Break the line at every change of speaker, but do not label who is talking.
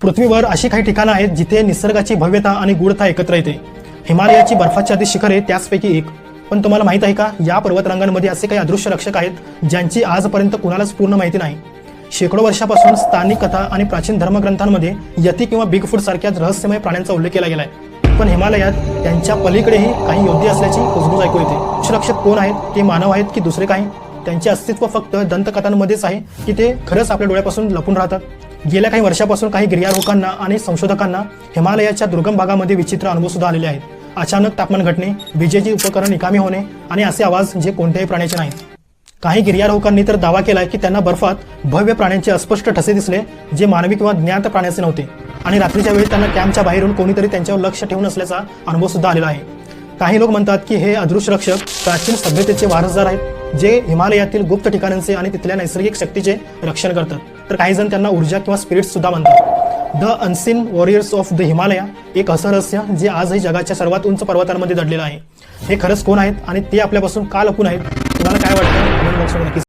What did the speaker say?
पृथ्वीवर अशी काही ठिकाणं आहेत जिथे निसर्गाची भव्यता आणि गूढता एकत्र येते. हिमालयाची बर्फाच्छादित शिखरे त्याचपैकी एक. पण तुम्हाला माहीत आहे का या पर्वतरांगांमध्ये असे काही अदृश्य रक्षक आहेत ज्यांची आजपर्यंत कुणालाच पूर्ण माहिती नाही. शेकडो वर्षापासून स्थानिक कथा आणि प्राचीन धर्मग्रंथांमध्ये यती किंवा बिग फूट सारख्या रहस्यमय प्राण्यांचा उल्लेख केला गेलाय. पण हिमालयात त्यांच्या पलीकडेही काही योद्धे असल्याची कुजबूज ऐकू येते. रक्षक कोण आहेत ते मानव आहेत की दुसरे काही? त्यांचे अस्तित्व फक्त दंतकथांमध्येच आहे की ते खरंच आपल्या डोळ्यापासून लपून राहतात? गेल्या काही वर्षापासून काही गिर्यारोहकांना आणि संशोधकांना हिमालयाच्या दुर्गम भागामध्ये विचित्र अनुभव सुद्धा आलेले आहेत. अचानक तापमान घटणे विजेची उपकरण निकामी होणे आणि असे आवाज जे कोणत्याही प्राण्याचे नाहीत. काही गिर्यारोहकांनी तर दावा केला की त्यांना बर्फात भव्य प्राण्यांचे अस्पष्ट ठसे दिसले जे मानवी किंवा ज्ञात प्राण्याचे नव्हते. आणि रात्रीच्या वेळी त्यांना कॅम्पच्या बाहेरून कोणीतरी त्यांच्यावर लक्ष ठेवून असल्याचा अनुभव सुद्धा आलेला आहे. काही लोक म्हणतात की हे अदृश्य रक्षक प्राचीन सभ्यतेचे वारसदार आहेत जे हिमालयातील गुप्त ठिकाणांचे आणि तिथल्या नैसर्गिक शक्तीचे रक्षण करतात. तर काही जण त्यांना ऊर्जा किंवा स्पिरिट सुद्धा म्हणतात. The unseen warriors of the Himalaya एक असं रहस्य जे आजही जगाच्या सर्वात उंच पर्वतांमध्ये दडलेलं आहे. हे खरंच कोण आहेत आणि ते आपल्यापासून का लपून आहेत? तुम्हाला काय वाटतं? नक्की